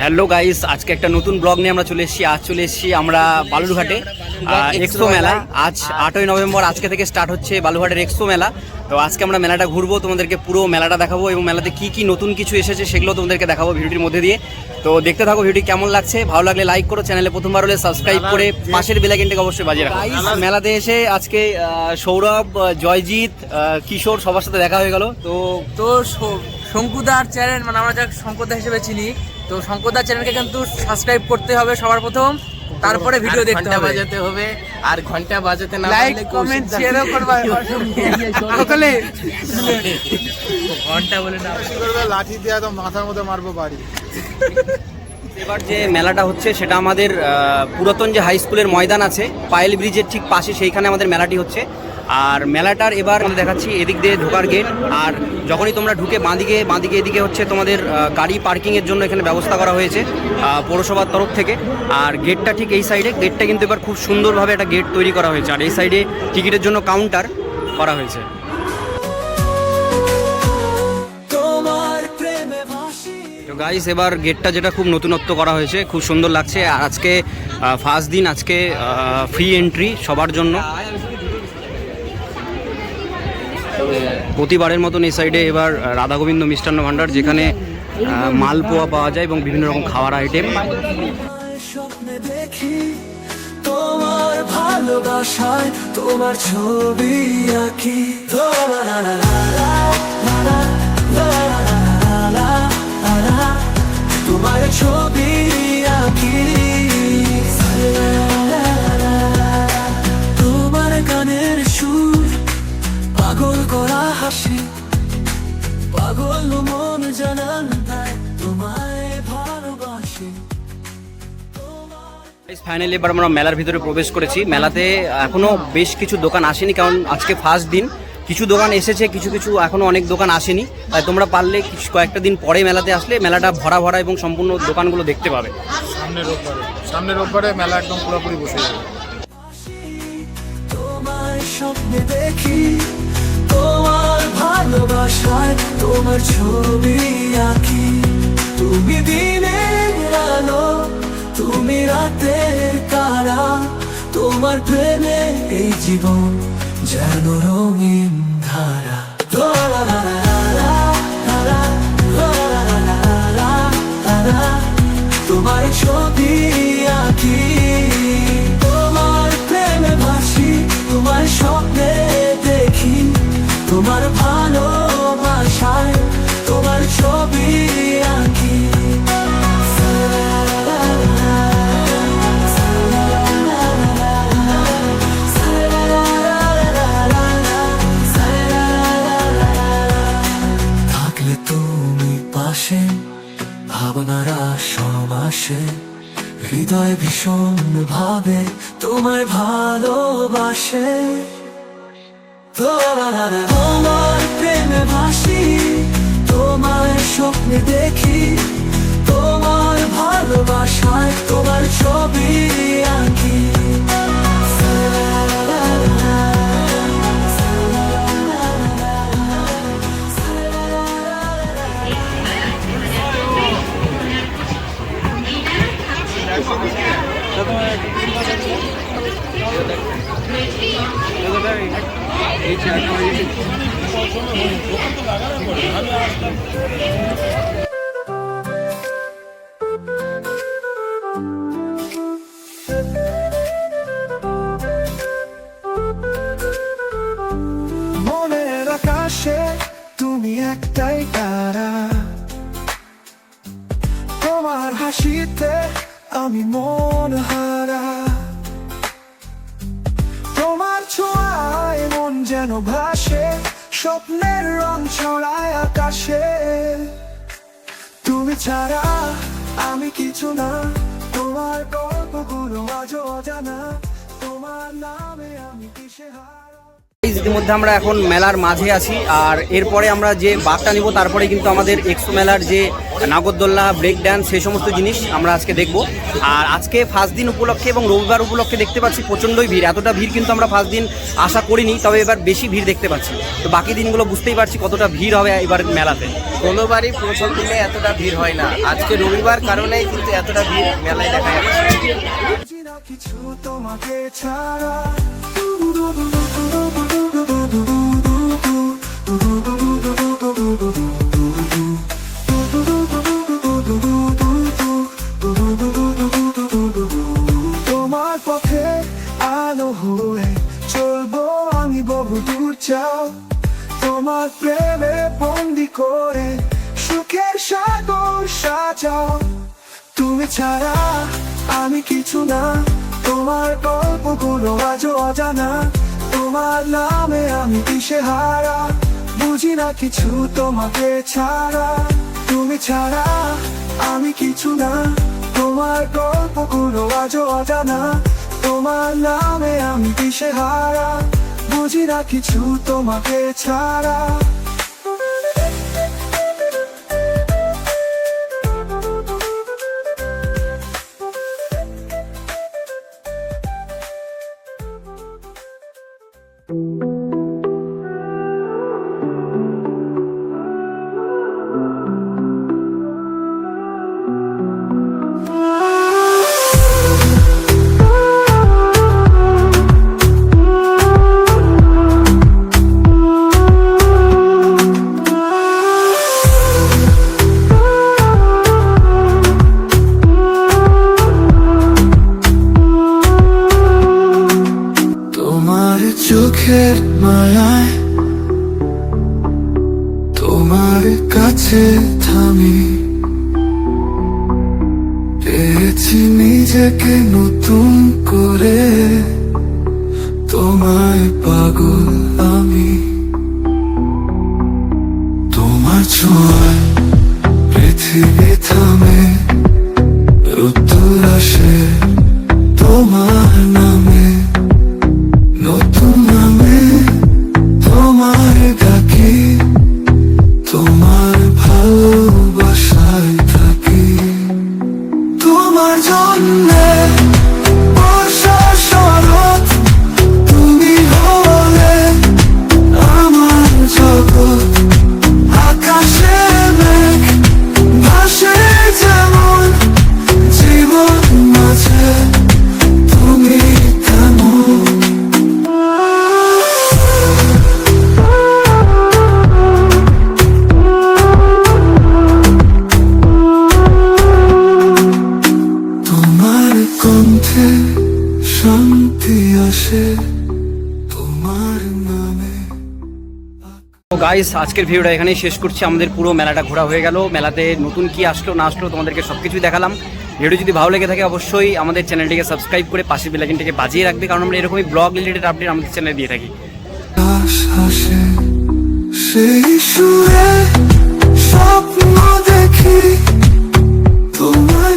Hello guys আজকে একটা নতুন ব্লগ নিয়ে আমরা চলে এসেছি। আজ চলে এসেছি আমরা বালুরঘাটে এক্সপো মেলা। আজ আটই নভেম্বর আজকে থেকে স্টার্ট হচ্ছে বালুরঘাটের এক্সপো মেলা। তো আজকে আমরা মেলাটা ঘুরবো তোমাদেরকে পুরো মেলাটা দেখাবো এবং মেলাতে কি কি নতুন কিছু এসেছে সেগুলো তোমাদেরকে দেখাবো ভিডিওটির মধ্যে দিয়ে। তো দেখতে থাকো ভিডিওটি কেমন লাগছে। ভালো লাগলে লাইক করো চ্যানেলে প্রথমবার হলে সাবস্ক্রাইব করে পাশের বেলাইকেনটাকে অবশ্যই বাজিয়ে রাখো। মেলাতে এসে আজকে সৌরভ জয়জিৎ কিশোর সবার সাথে দেখা হয়ে গেল। তো তো শঙ্কুদার চ্যানেল মানে আমরা যাকে শঙ্কুদা হিসেবে চিনি তো শঙ্কুদার চ্যানেলকে কিন্তু সাবস্ক্রাইব করতে হবে সবার প্রথম তারপরে ভিডিও দেখতে হবে। বাজাতে হবে আর ঘণ্টা বাজাতে না লাইক কমেন্ট শেয়ারও করবা। সকলে। ঘণ্টা বলে না। করবে লাঠি দিয়ে একদম মাথার মধ্যে মারবো বাড়ি। এবার যে মেলাটা হচ্ছে সেটা আমাদের পুরাতন যে হাই স্কুলের ময়দান আছে পায়েল ব্রিজের ঠিক পাশে সেইখানে আমাদের মেলাটি হচ্ছে। আর মেলাটার এবার আমরা দেখাচ্ছি এদিক দিয়ে ঢোকার গেট আর যখনই তোমরা ঢুকে বাঁদিকে বাঁদিকে এদিকে হচ্ছে তোমাদের গাড়ি পার্কিংয়ের জন্য এখানে ব্যবস্থা করা হয়েছে পৌরসভার তরফ থেকে। আর গেটটা ঠিক এই সাইডে গেটটা কিন্তু এবার খুব সুন্দরভাবে একটা গেট তৈরি করা হয়েছে। আর এই সাইডে টিকিটের জন্য কাউন্টার করা হয়েছে। গাইস এবার গেটটা যেটা খুব নতুনত্ব করা হয়েছে খুব সুন্দর লাগছে। আর আজকে ফার্স্ট দিন আজকে ফ্রি এন্ট্রি সবার জন্য। প্রতিবারের মতন এই সাইডে এবার রাধা গোবিন্দ মিষ্টান্ন ভাণ্ডার, যেখানে মালপোয়া পাওয়া যায় এবং বিভিন্ন রকম খাওয়ার আইটেম দেখি তোমার ভালোবাসায়, তোমার ছবি আঁকি। তোমার মন জানান তাই তোমায় ভালোবাসি। ফাইনালি এবার আমরা মেলার ভিতরে প্রবেশ করেছি। মেলাতে এখনও বেশ কিছু দোকান আসেনি কারণ আজকে ফার্স্ট দিন। কিছু দোকান এসেছে কিছু কিছু এখনও অনেক দোকান আসেনি। তাই তোমরা পারলে কয়েকটা দিন পরে মেলাতে আসলে মেলাটা ভরা ভরা এবং সম্পূর্ণ দোকানগুলো দেখতে পাবে। সামনের রোববারে সামনের রোববারে মেলা একদম পুরোপুরি বসে যাবে। তোমার স্বপ্নে দেখি তোমার ভালোবাসায় তোমার ছবি আঁকি। তুমি দিনের আলো, তুমি রাতে কারা তোমার প্রেমে এই জীবন যেন রঙিন ধারা। তোমার ছবি হৃদয় ভীষণ ভাবে তোমায় ভালোবাসে। তোমার প্রেমে ভাসি তোমার স্বপ্নে দেখি, তোমার ভালোবাসায় তোমার ছবি আঁকি। মনের আকাশে তুমি একটাই তারা। তোমার হাসিতে আমি মন হারা। তোমার ছোঁয়ায় মন যেন ভাসে, স্বপ্নের রং ছড়ায় আকাশে। তুমি ছাড়া আমি কিছু না, তোমার গল্পগুলো আজও অজানা, তোমার নামে আমি কিসে হারা? ইতিমধ্যে আমরা এখন মেলার মাঝে আছি আর এরপরে আমরা যে বাসটা নিব তারপরে কিন্তু আমাদের এক্সপো মেলার যে নাগরদোল্লা ব্রেক ড্যান্স সেই সমস্ত জিনিস আমরা আজকে দেখব। আর আজকে ফার্স্ট দিন উপলক্ষে এবং রবিবার উপলক্ষে দেখতে পাচ্ছি প্রচণ্ডই ভিড়। এতটা ভিড় কিন্তু আমরা ফার্স্ট দিন আশা করিনি তবে এবার বেশি ভিড় দেখতে পাচ্ছি। তো বাকি দিনগুলো বুঝতেই পারছি কতটা ভিড় হবে এবার মেলাতে। কোনোবারই প্রথম দিনে এতটা ভিড় হয় না। আজকে রবিবার কারণেই কিন্তু এতটা ভিড় মেলায় দেখা যাচ্ছে। কিছু তোমাকে ছাড়া। সাজাও তুমি ছাড়া আমি কিছু না। তোমার গল্প গল্পগুলো আজও অজানা। তোমার নামে আমি দিশে হারা? বুঝি না কিছু তোমাকে ছাড়া। তুমি ছাড়া আমি কিছু না। তোমার গল্প গল্পগুলো আজও অজানা। তোমার নামে আমি দিশে হারা? বুঝি না কিছু তোমাকে ছাড়া। তোমার চোখের মায়ায় তোমার কাছে থামি। পেয়েছি নিজেকে নতুন করে। তোমায় পাগল আমি। কণ্ঠে শান্তি আসে গাইস আজকের ভিডিওটা এখানেই শেষ করছি। আমাদের পুরো মেলাটা ঘোরা হয়ে গেল। মেলাতে নতুন কি আসলো না আসলো তোমাদেরকে সব কিছুই দেখালাম। ভিডিও যদি ভালো লেগে থাকে অবশ্যই আমাদের চ্যানেলটিকে সাবস্ক্রাইব করে পাশে বেলাইকনটিকে বাজিয়ে রাখবে কারণ আমরা এরকমই ব্লগ রিলেটেড আপডেট আমাদের চ্যানেলে দিয়ে থাকি। স্বপ্ন দেখি তোমার